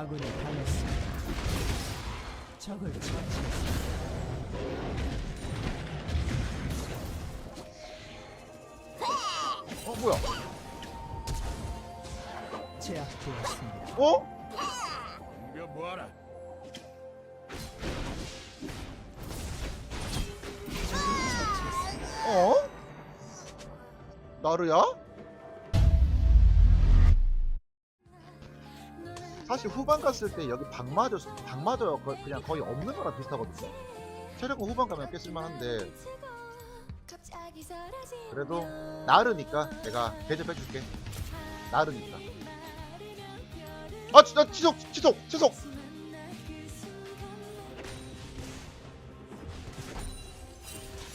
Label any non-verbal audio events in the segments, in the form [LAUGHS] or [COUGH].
아군이 당했습니다. 적을 처치했습니다. 어 뭐야? 제압되었습니다. 어? 이거 뭐하라? 어? 나루야? 사실 후반 갔을 때 여기 박마저 박마저 거- 그냥 거의 없는 거랑 비슷하거든요. 체력은 후반 가면 꽤 쓸만한데 그래도 나르니까 내가 대접 해줄게. 나르니까. 아 진짜 지속 지속 지속.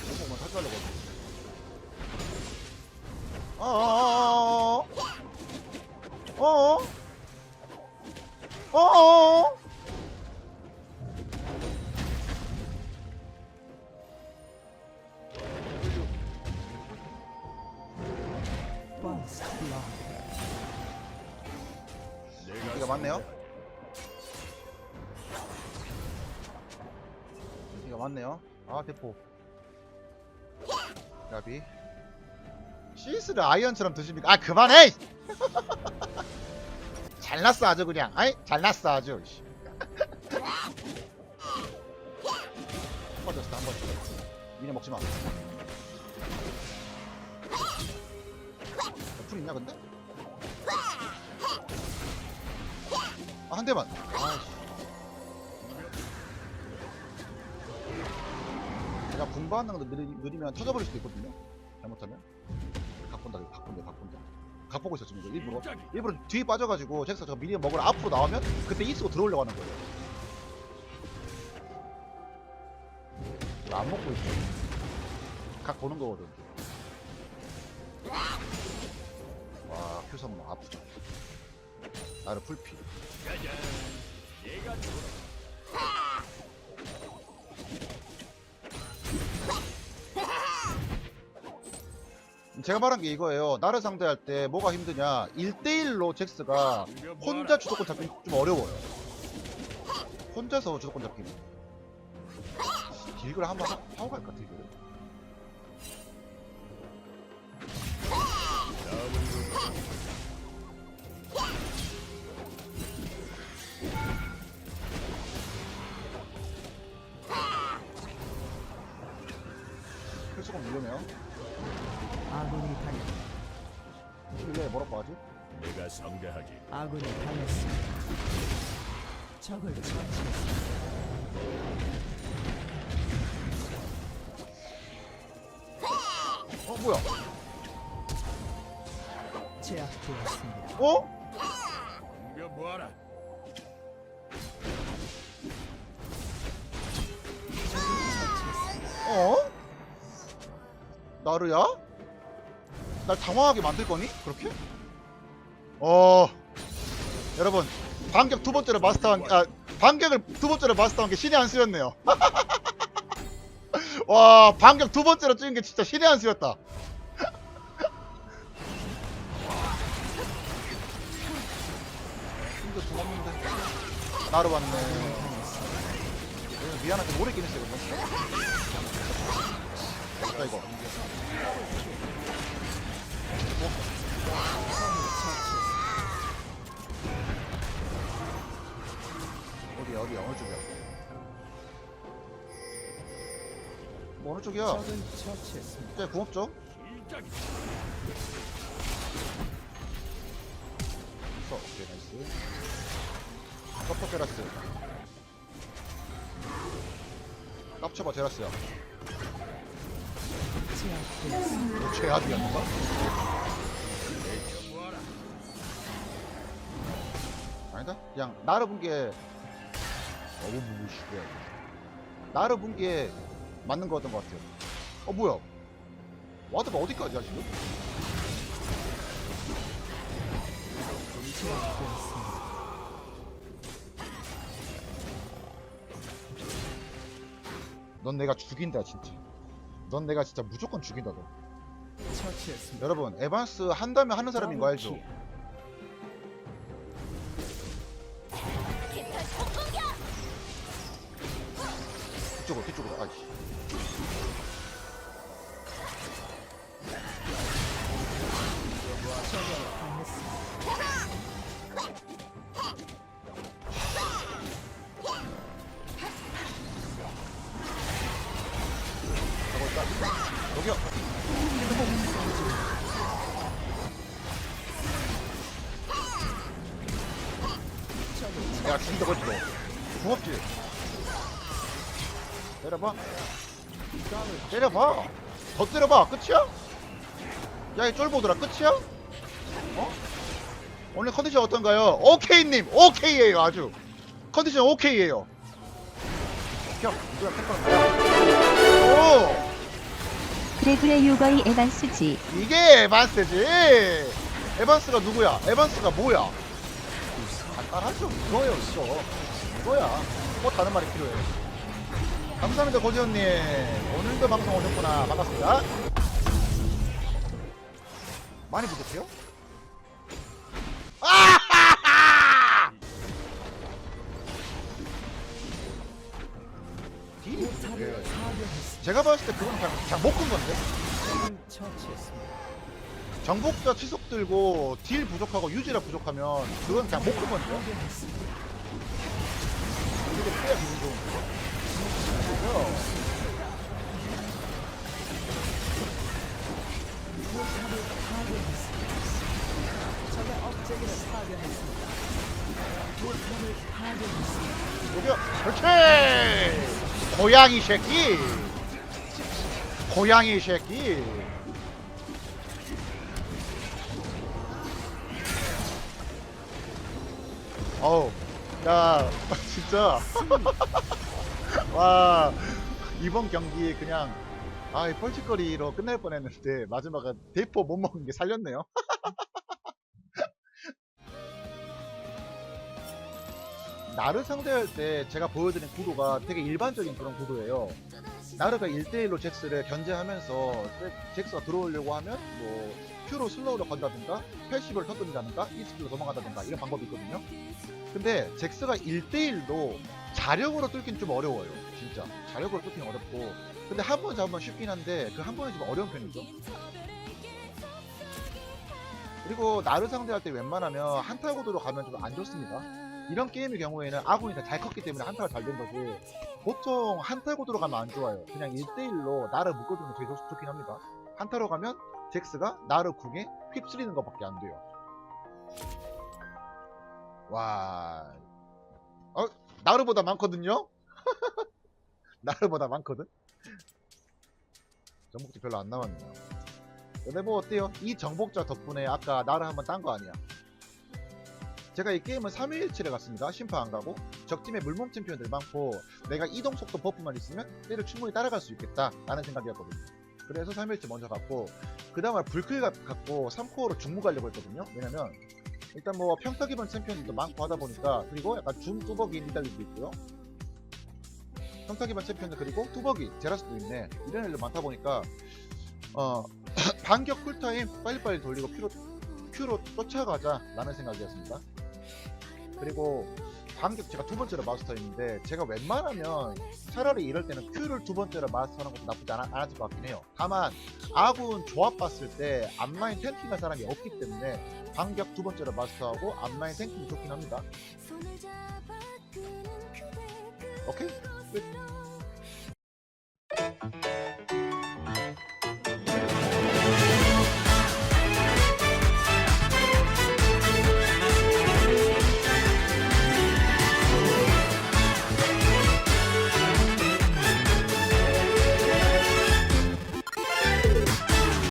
한번만 사주려고. 이가 맞네요. 이가 맞네요. 아 대포. 가비. 시스를 아이언처럼 드십니까? 아 그만해! [LAUGHS] 잘났어 아주 그냥. 아이 잘났어 아주. 씨. 빠졌어 [LAUGHS] 한 번. 미네 먹지 마. 있냐 근데? 아, 한 대만. 아이씨. 내가 분반하는 거 느리, 느리면 터져버릴 수도 있거든요. 잘못하면. 각 본다, 이거 각 본다, 각 본다. 각 보고 있어, 지금 이거 일부러. 일부러 뒤에 빠져가지고 잭스 저 미리 먹으러 앞으로 나오면 그때 이쓰고 들어오려고 하는 거예요. 안 먹고 있어. 각 보는 거거든. 와, 큐선 뭐 아프다. 나를 풀피. 짜잔. 얘가 죽어라. 제가 말한 게 이거예요. 나를 상대할 때 뭐가 힘드냐. 1대1로 잭스가? 혼자 주도권 잡기 좀 어려워요. 혼자서 주도권 잡기는. 딜글 한번 하- 하고 갈까? 필 뭐라고 하지? 내가 성대하지. 아군이 당했습니다. 적을 처치했습니다. 어, 뭐야? 제압되었습니다. 어? 이거 뭐하라? 어? 나루야? 날 당황하게 만들 거니? 그렇게? 어. 여러분, 반격 두 번째로 마스터한 아, 반격을 두 번째로 마스터한 게 신의 한 수였네요. [LAUGHS] 와, 반격 두 번째로 찍은 게 진짜 신의 한 수였다. 힘도 죽었는데. 나루 왔네. 미안하게 오래 끼는 세거든. 자 이거. 어디야 어디야 어느 쪽이야? 뭐 어느 쪽이야? 적을 처치했습니다. 쟤 궁합 쪽? 있어. 오케이 나이스. 컵터 테라스. 깝쳐봐 테라스야. 제압되었습니다. 너 최악이었는가? 아니다. 그냥 나를 본 게 너무 무시해. 나를 본 게 맞는 거였던 것 같아요. 어 뭐야? 와드가 어디까지야 지금? 넌 내가 죽인다 진짜. 넌 내가 진짜 무조건 죽인다 너. 처치했습니다. 여러분 에반스 한다면 하는 사람인 거 알죠? 뒤쪽으로 뒤쪽으로. 아이씨. 가고 있다 야 죽인다고 했지 너. 고맙지 때려봐. 때려봐. 더 때려봐. 끝이야? 야이 쫄보들아 끝이야? 어? 오늘 컨디션 어떤가요? 오케이님 오케이에요 아주. 컨디션 오케이에요. 형 누가 오! 그레그레 요거이 에반스지. 이게 에반스지. 에반스가 누구야? 에반스가 뭐야? 간단하죠. 이거예요 이거. 이거야. 뭐 다른 말이 필요해 감사합니다 고지현님 오늘도 방송 오셨구나 반갑습니다 많이 부족해요? 아하하! [LAUGHS] 딜이 부족해요 제가 봤을 때 그건 그냥, 그냥 못큰 건데. 정복자 치속 들고 딜 부족하고 유지라 부족하면 그건 그냥 못큰 건데. 이게 빼야 기분 좋은데 그렇지. 고양이 새끼. 고양이 새끼. 어우 야 [LAUGHS] 진짜 [LAUGHS] 와 이번 경기 그냥 아이 뻘짓거리로 끝날 뻔했는데 마지막에 대포 못 먹은 게 살렸네요 [LAUGHS] 나를 상대할 때 제가 보여드린 구도가 되게 일반적인 그런 구도예요. 나르가 1대1로 잭스를 견제하면서 잭스가 들어오려고 하면 뭐 큐로 슬로우를 건다든가 패시브를 터뜨린다든가 이스킬로 도망가다든가 이런 방법이 있거든요. 근데 잭스가 1대1로 자력으로 뚫긴 좀 어려워요. 진짜 자력으로 뚫긴 어렵고 근데 한 번 잡으면 쉽긴 한데 그 한 번이 좀 어려운 편이죠. 그리고 나를 상대할 때 웬만하면 한타 구도로 가면 좀 안 좋습니다. 이런 게임의 경우에는 아군이 다 잘 컸기 때문에 한타가 잘 된 거지 보통 한타고 들어가면 안 좋아요 그냥 1대1로 나를 묶어주는 게 제일 좋- 좋긴 합니다 한타로 가면 잭스가 나를 궁에 휩쓸리는 것밖에 안 돼요 와 어? 나르보다 많거든요? [LAUGHS] 나르보다 많거든? 정복자 별로 안 남았네요 근데 뭐 어때요? 이 정복자 덕분에 아까 나를 한번 딴 거 아니야 제가 이 게임은 3일치를 갔습니다. 심판 안 가고 적팀에 물몸 챔피언들 많고 내가 이동 속도 버프만 있으면 얘를 충분히 따라갈 수 있겠다 라는 생각이었거든요. 그래서 3일치 먼저 갔고 그 다음에 불클 가- 갔고 3코어로 중무 가려고 했거든요. 왜냐면 일단 뭐 평타 기반 챔피언들도 많고 하다 보니까 그리고 약간 준 뚜벅이 니달리도 있고요. 평타 기반 챔피언들 그리고 뚜벅이 제라스도 있네. 이런 애들 많다 보니까 어 [CLEARS THROAT] 반격 쿨타임 빨리빨리 돌리고 큐로 큐로 쫓아가자 라는 생각이었습니다. 그리고 반격 제가 두 번째로 마스터했는데 제가 웬만하면 차라리 이럴 때는 Q를 두 번째로 마스터하는 것도 나쁘지 않아, 않았을 것 같긴 해요. 다만 아군 조합 봤을 때 앞라인 탱킹할 사람이 없기 때문에 반격 두 번째로 마스터하고 앞라인 탱킹이 좋긴 합니다. 오케이? 끝.